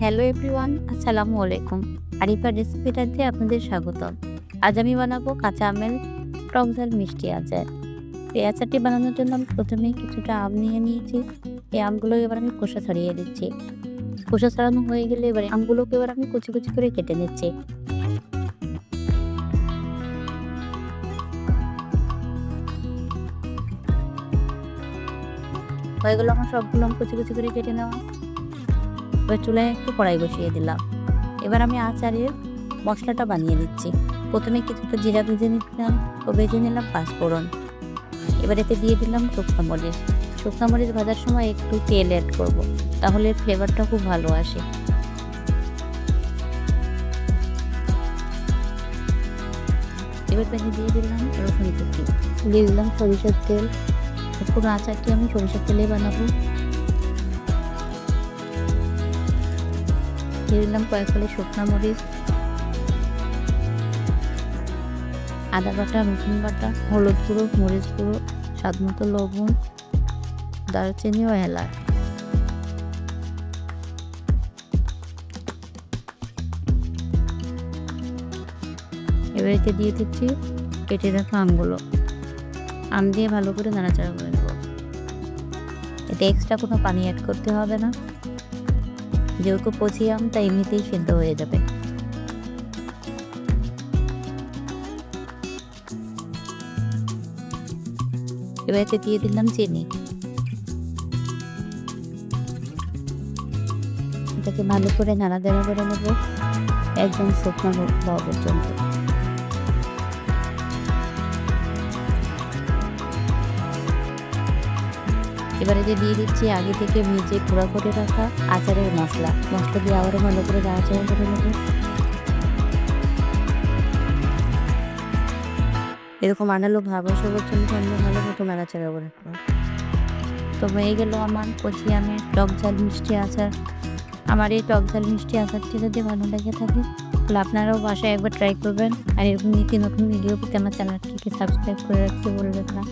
Hello everyone আসসালামু আলাইকুম আরিফা রেসিপিটাতে আপনাদের স্বাগত আজ আমি বানাবো কাঁচা আমের টক ঝাল মিষ্টি আচার। এই আচারটি বানানোর জন্য আমি প্রথমে কিছুটা আম নিয়ে নিয়েছি। এই আমগুলো এবার আমি খোসা ছাড়িয়ে দিচ্ছি। খোসা ছাড়ানো হয়ে গেলে এবার আমগুলোকে এবার আমি কুচি কুচি করে কেটে নিচ্ছি। হয়ে গেলো আমার সবগুলো কুচি কুচি করে কেটে নেওয়া। এবার চুলায় একটু কড়াই বসিয়ে দিলাম। এবার আমি আচারের মশলাটা বানিয়ে দিচ্ছি প্রথমে কিছুটা জিরা ভেজে নিলাম ও ভেজে নিলাম পাঁচফোড়ন। এবার এতে দিয়ে দিলাম শুকনো মরিচ। শুকনো মরিচ ভাজার সময় একটু তেল অ্যাড করব, তাহলে ফ্লেভারটা খুব ভালো আসে। এবার প্যানে দিয়ে দিলাম রসুন কুচি। দিয়ে দিলাম সরিষার তেল। পুরো আচারটি আমি সরিষার তেলে বানাবো। দিয়ে দিলাম কয়েক ফলে শুকনো মরিচ, আদা বাটা, রসুন বাটা, হলুদ গুঁড়ো, মরিচ গুঁড়ো, স্বাদ মতো লবণ, দারচিনি ও এলাচ। এবার এতে দিয়ে দিচ্ছি কেটে রাখা আমগুলো। আম দিয়ে ভালো করে নাড়াচাড়া করে নেব। এতে এক্সট্রা কোনো পানি অ্যাড করতে হবে না। যেহেতু পচিয়াম তা এমনিতেই সেদ্ধ হয়ে যাবে। এবার এতে দিয়ে দিলাম চিনি। এটাকে ভালো করে নাড়াচাড়া করে নেব, একদম শুকনো পর্যন্ত এবারে যে দিয়ে দিচ্ছি, আগে থেকে ভিজে গুঁড়া করে রাখা আচারের মশলা। মশলা দিয়ে আবারও ভালো করে নাড়াচাড়া করে নেব। এরকম আনালো ভাব আসা পর্যন্ত আমি ভালো মতো নাড়াচাড়া করে নেব। তো হয়ে গেল আমার কচি আমের টক ঝাল মিষ্টি আচার। আমার এই টক ঝাল মিষ্টি আচারটি যদি ভালো লেগে থাকে, তাহলে আপনারাও বাসায় একবার ট্রাই করবেন। আর এরকম নীতি নতুন ভিডিও পেতে আমার চ্যানেলটিকে সাবস্ক্রাইব করে রাখতে বলবেন না।